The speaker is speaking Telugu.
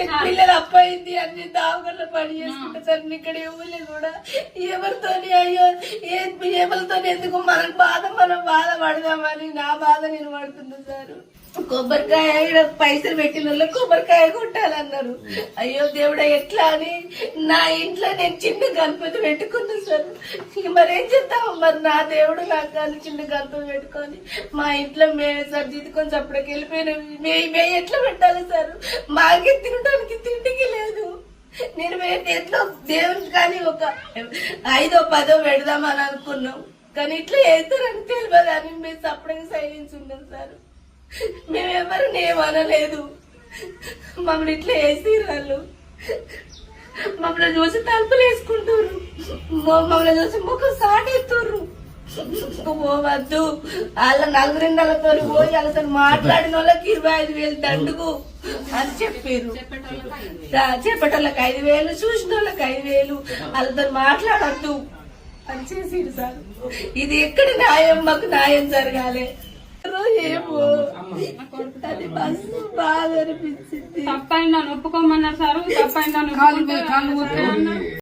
పిల్లలు అప్పయింది అన్ని దావగల్లో పని చేసుకుంటా సార్ ఇక్కడ ఎవరు కూడా. ఎవరితోని అయ్యో ఏ ఎవరితో ఎందుకు మనకు బాధ మనం బాధ పడదామని నా బాధ నేను పడుతున్నా సార్. కొబ్బరికాయ పైసలు పెట్టిన వాళ్ళు కొబ్బరికాయ కొట్టాలన్నారు. అయ్యో దేవుడా ఎట్లా అని? నా ఇంట్లో నేను చిన్న గణపతి పెట్టుకున్నా సార్. మరి ఏం చేద్దాం? మరి నా దేవుడు నాకు కానీ చిన్న గణపతి పెట్టుకొని మా ఇంట్లో మేము సార్ జీతుకొని అప్పటికి వెళ్ళిపోయిన. మే మే ఎట్లా పెట్టాలి సార్? మాకే తినడానికి తిండికి లేదు. నేను మేము ఎట్లా దేవుడికి కానీ ఒక ఐదో పదో పెడదామని అనుకున్నాం. కానీ ఇట్లా వేస్తారని తెలియదు అని మేము సపరేట్ సైలెన్స్ ఉన్నాం సార్. మేము ఎవరిని ఏమనలేదు. మమ్మల్ని ఇట్లా వేసి వాళ్ళు. మమ్మల్ని చూసి తలుపులు వేసుకుంటారు. మమ్మల్ని చూసి ముఖం సాటేస్తారు పోవద్దు వాళ్ళ నలుగురి నెలతో పోయి వాళ్ళతో మాట్లాడిన వాళ్ళకి ఇరవై ఐదు వేలు దండుకు అని చెప్పారు చెప్పేటోళ్ళకి ఐదు వేలు చూసిన వాళ్ళకి ఐదు వేలు వాళ్ళతో మాట్లాడద్దు అని చేసిరు సార్. ఇది ఎక్కడ న్యాయం? మాకు న్యాయం జరగాలి. ఏమో అది మస్తు బాధ అనిపించింది తప్పైందని ఒప్పుకోమన్నారు సార్ తప్పైందని